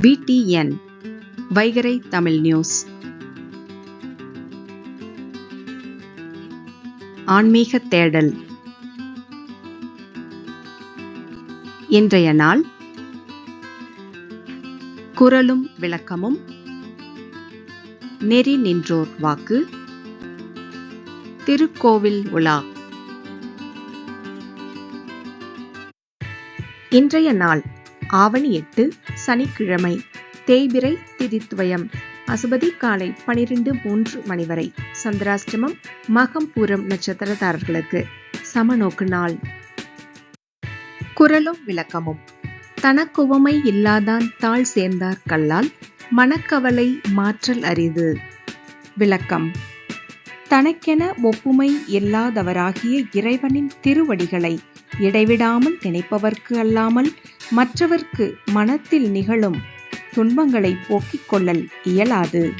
VDN வைகரை Tamil news. ஆன்மீக தேடல். இன்றைய நாள் குரலும் விளக்கமும் நெறி நின்றோர் வாக்கு திருக்கோவில் உலா. இன்றைய நாள் ஆவணி எட்டு சனிக்கிழமை தேய்பிரை திதித்துவயம் அசுபதி காலை பனிரெண்டு மூன்று மணி வரை சந்திராஷ்டமம் மகம் பூரம் நட்சத்திரதாரர்களுக்கு சமநோக்கு நாள். குரலும் விளக்கமும். தனக்குவமை இல்லாதான் தாழ் சேர்ந்தார் கல்லால் மனக்கவலை மாற்றல் அரிது. விளக்கம். தனக்கென ஒப்புமை இல்லாதவராகிய இறைவனின் திருவடிகளை இடைவிடாமல் நினைப்பவர்க்கு அல்லாமல் மற்றவர்க்கு மனத்தில் நிகழும் துன்பங்களை போக்கிக் கொள்ளல் இயலாது.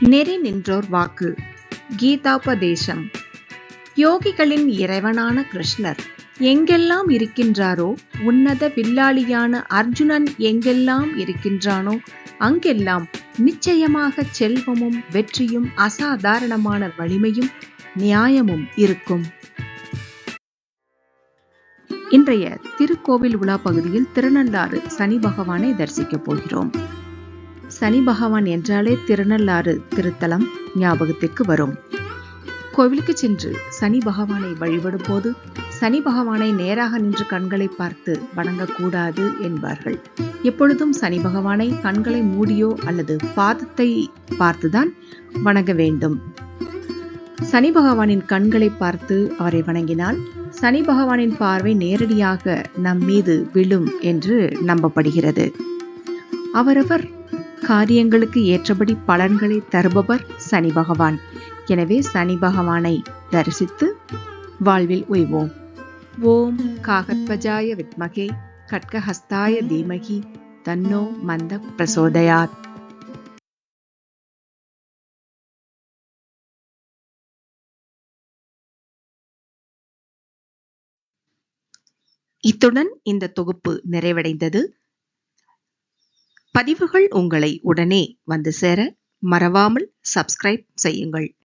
நெறி நின்றோர் வாக்கு. கீதாபதேசம். யோகிகளின் இறைவனான கிருஷ்ணர் எங்கெல்லாம் இருக்கின்றாரோ உன்னத வில்லாளியான அர்ஜுனன் எங்கெல்லாம் இருக்கின்றானோ அங்கெல்லாம் நிச்சயமாக செல்வமும் வெற்றியும் அசாதாரணமான வலிமையும் நியாயமும் இருக்கும். இன்றைய திருக்கோவில் உலா பகுதியில் திருநள்ளாறு சனி பகவானை தரிசிக்கப் போகிறோம். சனி பகவான் என்றாலே திருநள்ளாறு திருத்தலம் ஞாபகத்திற்கு வரும். கோவிலுக்கு சென்று சனி பகவானை வழிபடும் போது சனி பகவானை நேராக நின்று கண்களை பார்த்து வணங்கக்கூடாது என்பார்கள். எப்பொழுதும் சனி பகவானை கண்களை மூடியோ அல்லது பாதத்தை பார்த்துதான் வணங்க வேண்டும். சனி பகவானின் கண்களை பார்த்து அவரை வணங்கினால் சனி பகவானின் பார்வை நேரடியாக நம் மீது விழும் என்று நம்பப்படுகிறது. அவரவர் காரியங்களுக்கு ஏற்றபடி பலன்களை தருபவர் சனி பகவான். எனவே சனி பகவானை தரிசித்து வாழ்வில் உய்வோம். ஓம் காகத்வஜாய வித்மகே கட்கஹஸ்தாய தீமகி தன்னோ மந்த பிரசோதயாத். இத்துடன் இந்த தொகுப்பு நிறைவடைந்தது. பதிவுகள் உங்களை உடனே வந்து சேர மறவாமல் சப்ஸ்கிரைப் செய்யுங்கள்.